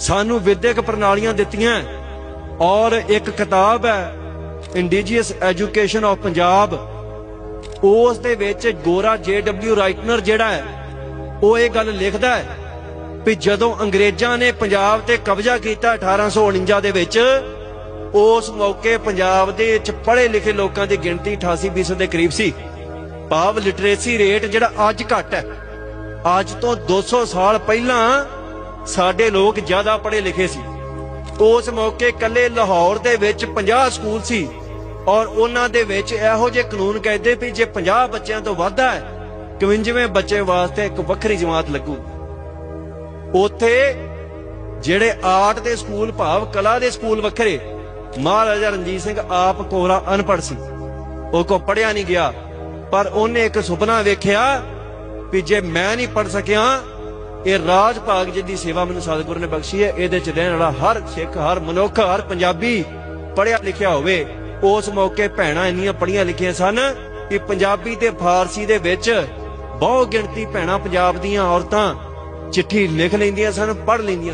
ਸਾਨੂੰ ਵਿਦਿਅਕ ਪ੍ਰਣਾਲੀਆਂ ਦਿੱਤੀਆਂ ਔਰ ਇੱਕ ਕਿਤਾਬ ਹੈ ਇੰਡੀਜੀਅਸ ਐਜੂਕੇਸ਼ਨ ਆਫ ਪੰਜਾਬ ਉਸ ਦੇ ਵਿੱਚ ਗੋਰਾ ਜੇ ਜੇ.ਡਬਲਯੂ ਰਾਈਟਨਰ ਜਿਹੜਾ ਹੈ, ਉਹ ਇਹ ਗੱਲ ਲਿਖਦਾ ਹੈ ਵੀ ਜਦੋਂ ਅੰਗਰੇਜ਼ਾਂ ਨੇ ਪੰਜਾਬ ਤੇ ਕਬਜ਼ਾ ਕੀਤਾ 1849 ਦੇ ਵਿੱਚ, ਉਸ ਮੌਕੇ ਪੰਜਾਬ ਦੇ ਵਿੱਚ ਪੜ੍ਹੇ ਲਿਖੇ ਲੋਕਾਂ ਦੀ ਗਿਣਤੀ 88% ਦੇ ਕਰੀਬ ਸੀ। ਭਾਵ ਲਿਟਰੇਸੀ ਰੇਟ ਜਿਹੜਾ ਅੱਜ ਘੱਟ ਹੈ। ਅੱਜ ਤੋਂ 200 ਸਾਲ ਪਹਿਲਾਂ ਸਾਡੇ ਲੋਕ ਜ਼ਿਆਦਾ ਪੜ੍ਹੇ ਲਿਖੇ ਸੀ। ਉਸ ਮੌਕੇ ਕੱਲੇ ਲਾਹੌਰ ਦੇ ਵਿੱਚ 50 ਸਕੂਲ ਸੀ ਔਰ ਉਹਨਾਂ ਦੇ ਵਿੱਚ ਇਹੋ ਜਿਹੇ ਕਾਨੂੰਨ ਕਹਿੰਦੇ ਵੀ ਜੇ 50 ਬੱਚਿਆਂ ਤੋਂ ਵੱਧ ਹੈ 51ਵੇਂ ਬੱਚੇ ਵਾਸਤੇ ਇੱਕ ਵੱਖਰੀ ਜਮਾਤ ਲੱਗੂ। ਉੱਥੇ ਜਿਹੜੇ ਆਰਟ ਦੇ ਸਕੂਲ, ਭਾਵ ਕਲਾ ਦੇ ਸਕੂਲ ਵੱਖਰੇ, ਮਹਾਰਾਜਾ ਰਣਜੀਤ ਸਿੰਘ ਆਪ ਕੋਰਾ ਅਨਪੜ੍ਹ ਸੀ। ਉਹ ਕੋ ਪੜਿਆ ਨਹੀਂ ਗਿਆ, ਪਰ ਉਹਨੇ ਇੱਕ ਸੁਪਨਾ ਵੇਖਿਆ ਵੀ ਜੇ ਮੈਂ ਨਹੀਂ ਪੜ ਸਕਿਆ ਇਹ ਰਾਜ ਭਾਗ ਜੀ ਦੀ ਸੇਵਾ ਮੈਨੂੰ ਸਤਿਗੁਰੂ ਨੇ ਬਖਸ਼ੀ ਹੈ, ਇਹਦੇ ਚ ਰਹਿਣ ਵਾਲਾ ਹਰ ਸਿੱਖ, ਹਰ ਮਨੁੱਖ, ਹਰ ਪੰਜਾਬੀ ਪੜਿਆ ਲਿਖਿਆ ਹੋਵੇ, ਉਸ ਮੌਕੇ ਭੈਣਾਂ ਇੰਨੀਆਂ ਪੜੀਆਂ ਲਿਖੀਆਂ ਸਨ ਕਿ ਪੰਜਾਬੀ ਤੇ ਫਾਰਸੀ ਦੇ ਵਿੱਚ ਬਹੁ ਗਿਣਤੀ ਭੈਣਾਂ ਪੰਜਾਬ ਦੀਆਂ ਔਰਤਾਂ ਚਿੱਠੀ ਲਿਖ ਲੈਂਦੀਆਂ ਸਨ ਪੜ ਲੈਂਦੀਆਂ ਸਨ